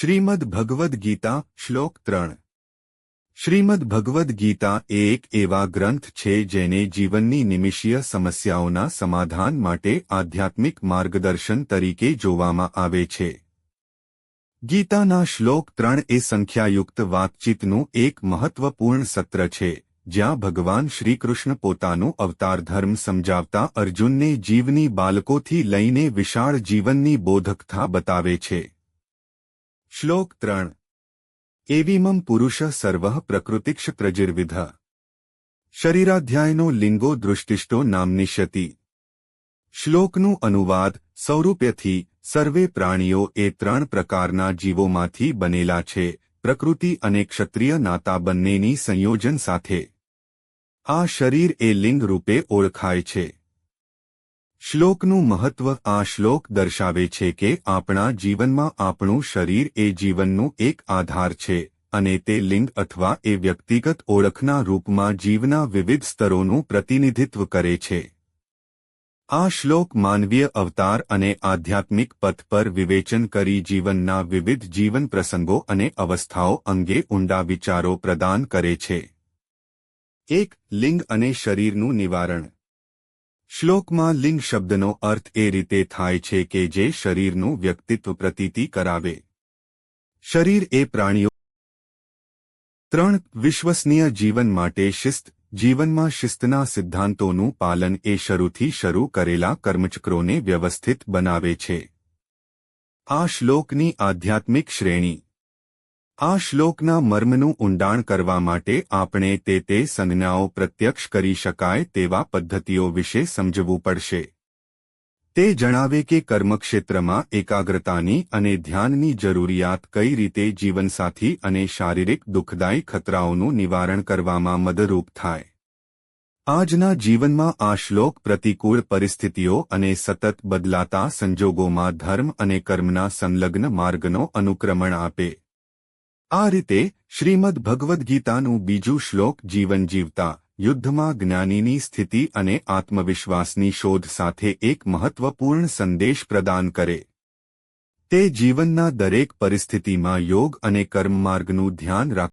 શ્રીમદ ભગવદ્ ગીતા, શ્લોક ત્રણ. શ્રીમદ ભગવદ્ ગીતા એ એક એવા ગ્રંથ છે જેને જીવનની નિમિષીય સમસ્યાઓના સમાધાન માટે આધ્યાત્મિક માર્ગદર્શન તરીકે જોવામાં આવે છે. ગીતાના શ્લોક ત્રણ એ સંખ્યાયુક્ત વાતચીતનું એક મહત્વપૂર્ણ સત્ર છે, જ્યાં ભગવાન શ્રીકૃષ્ણ પોતાનું અવતાર ધર્મ સમજાવતા અર્જુનને જીવની બાલકોથી લઈને વિશાળ જીવનની બોધકથા બતાવે છે. શ્લોક ત્રણ એવીમમ પુરુષ સર્વ પ્રકૃતિક્ષ પ્રજિર્વિધ શરીરાધ્યાયનો લિંગો દૃષ્ટિષ્ટો નામનિષ્યતિ શ્લોકનું અનુવાદ સૌરૂપ્યથી સર્વે પ્રાણીઓ એ ત્રણ પ્રકારના જીવોમાંથી બનેલા છે પ્રકૃતિ અને ક્ષત્રિય નાતા બંનેની સંયોજન સાથે આ શરીર એ લિંગ રૂપે ઓળખાય છે શ્લોકનું મહત્વ આ શ્લોક દર્શાવે છે કે આપણા જીવનમાં આપણું શરીર એ જીવનનું એક આધાર છે, અને તે લિંગ અથવા એ વ્યક્તિગત ઓળખના રૂપમાં જીવના વિવિધ સ્તરોનું પ્રતિનિધિત્વ કરે છે. આ શ્લોક માનવીય અવતાર અને આધ્યાત્મિક પથ પર વિવેચન કરી જીવનના વિવિધ જીવન પ્રસંગો અને અવસ્થાઓ અંગે ઊંડા વિચારો પ્રદાન કરે છે. એક, લિંગ અને શરીરનું નિવારણ. શ્લોકમાં લિંગ શબ્દનો અર્થ એ રીતે થાય છે કે જે શરીરનું વ્યક્તિત્વ પ્રતીતિ કરાવે. શરીર એ પ્રાણીઓ ત્રણ વિશ્વસનીય જીવન માટે શિસ્ત, જીવનમાં શિસ્તના સિદ્ધાંતોનું પાલન એ શરૂથી શરૂ કરેલા કર્મચક્રોને વ્યવસ્થિત બનાવે છે. આ શ્લોકની આધ્યાત્મિક શ્રેણી આ શ્લોકના મર્મનું ઊંડાણ કરવા માટે આપણે તે તે સંજ્ઞાઓ પ્રત્યક્ષ કરી શકાય તેવા પદ્ધતિઓ વિશે સમજવું પડશે. તે જણાવે કે કર્મક્ષેત્રમાં એકાગ્રતાની અને ધ્યાનની જરૂરિયાત કઈ રીતે જીવનસાથી અને શારીરિક દુઃખદાયી ખતરાઓનું નિવારણ કરવામાં મદરૂપ થાય. આજના જીવનમાં આ શ્લોક પ્રતિકૂળ પરિસ્થિતિઓ અને સતત બદલાતા સંજોગોમાં ધર્મ અને કર્મના સંલગ્ન માર્ગનો અનુક્રમણ આપે. આ રીતે શ્રીમદ ભગવદ્ ગીતાનું બીજું શ્લોક જીવન જીવતા, યુદ્ધમાં જ્ઞાનીની સ્થિતિ અને આત્મવિશ્વાસની શોધ સાથે એક મહત્વપૂર્ણ સંદેશ પ્રદાન કરે. તે જીવનના દરેક પરિસ્થિતિમાં યોગ અને કર્મમાર્ગનું ધ્યાન રાખ